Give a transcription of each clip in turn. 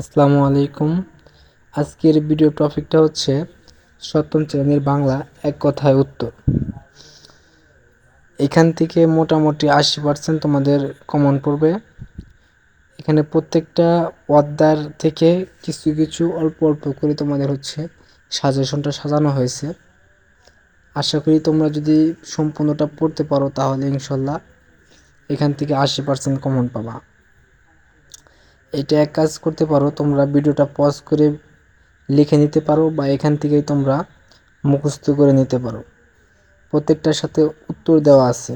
আসসালামু আলাইকুম। আজকের ভিডিও টপিকটা হচ্ছে সপ্তম শ্রেণির বাংলা এক কথায় উত্তর। এখান থেকে মোটামুটি আশি পার্সেন্ট তোমাদের কমন পড়বে। এখানে প্রত্যেকটা অধ্যায়ের থেকে কিছু কিছু অল্প অল্প করে তোমাদের হচ্ছে সাজেশনটা সাজানো হয়েছে। আশা করি তোমরা যদি সম্পূর্ণটা পড়তে পারো তাহলে ইনশাল্লাহ এখান থেকে আশি পার্সেন্ট কমন পাবা। এটা এক কাজ করতে পারো, তোমরা ভিডিওটা পজ করে লিখে নিতে পারো বা এখান থেকেই তোমরা মুখস্থ করে নিতে পারো। প্রত্যেকটার সাথে উত্তর দেওয়া আছে।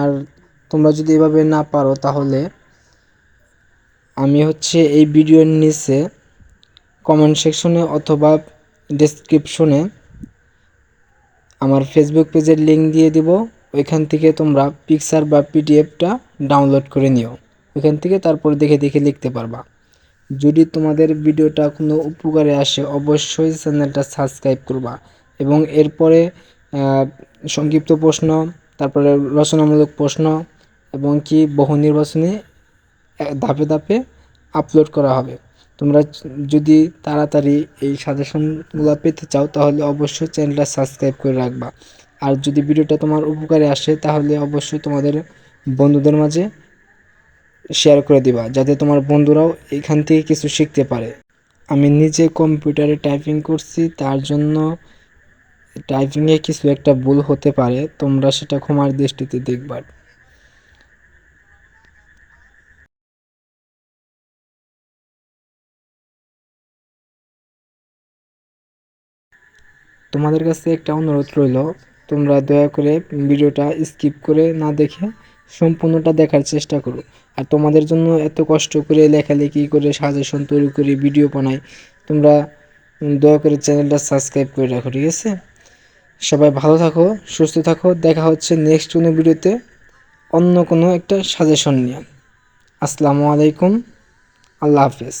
আর তোমরা যদি এভাবে না পারো তাহলে আমি হচ্ছে এই ভিডিওর নিচে কমেন্ট সেকশনে অথবা ডেসক্রিপশনে আমার ফেসবুক পেজের লিঙ্ক দিয়ে দিব। ওইখান থেকে তোমরা পিকচার বা পিডিএফটা ডাউনলোড করে নিও। ওইখান থেকে তারপরে দেখে দেখে লিখতে পারবা। যদি তোমাদের ভিডিওটা কোনো উপকারে আসে, অবশ্যই চ্যানেলটা সাবস্ক্রাইব করবা এবং এরপরে সংক্ষিপ্ত প্রশ্ন, তারপরে রচনামূলক প্রশ্ন এবং কি বহু নির্বাচনে ধাপে ধাপে আপলোড করা হবে। তোমরা যদি তাড়াতাড়ি এই সাজেশনগুলো পেতে চাও, তাহলে অবশ্যই চ্যানেলটা সাবস্ক্রাইব করে রাখবা। আর যদি ভিডিওটা তোমার উপকারে আসে, তাহলে অবশ্যই তোমাদের বন্ধুদের মাঝে শেয়ার করে দিবা, যাতে তোমার বন্ধুরাও এখান থেকে কিছু শিখতে পারে। আমি নিজে কম্পিউটারে টাইপিং করছি, তার জন্য টাইপিংয়ে কিছু একটা ভুল হতে পারে, তোমরা সেটা ক্ষমার দৃষ্টিতে দেখবার তোমাদের কাছে একটা অনুরোধ রইল, তোমরা দয়া করে ভিডিওটা স্কিপ করে না দেখে সম্পূর্ণটা দেখার চেষ্টা করো। আর তোমাদের জন্য এত কষ্ট করে লেখালেখি করে সাজেশন তৈরি করে ভিডিও বানাই, তোমরা দয়া করে চ্যানেলটা সাবস্ক্রাইব করে রাখো, ঠিক আছে? সবাই ভালো থাকো, সুস্থ থাকো, দেখা হচ্ছে নেক্সট কোনো ভিডিওতে অন্য কোনো একটা সাজেশন নিয়ে। আসসালামু আলাইকুম, আল্লাহ হাফেজ।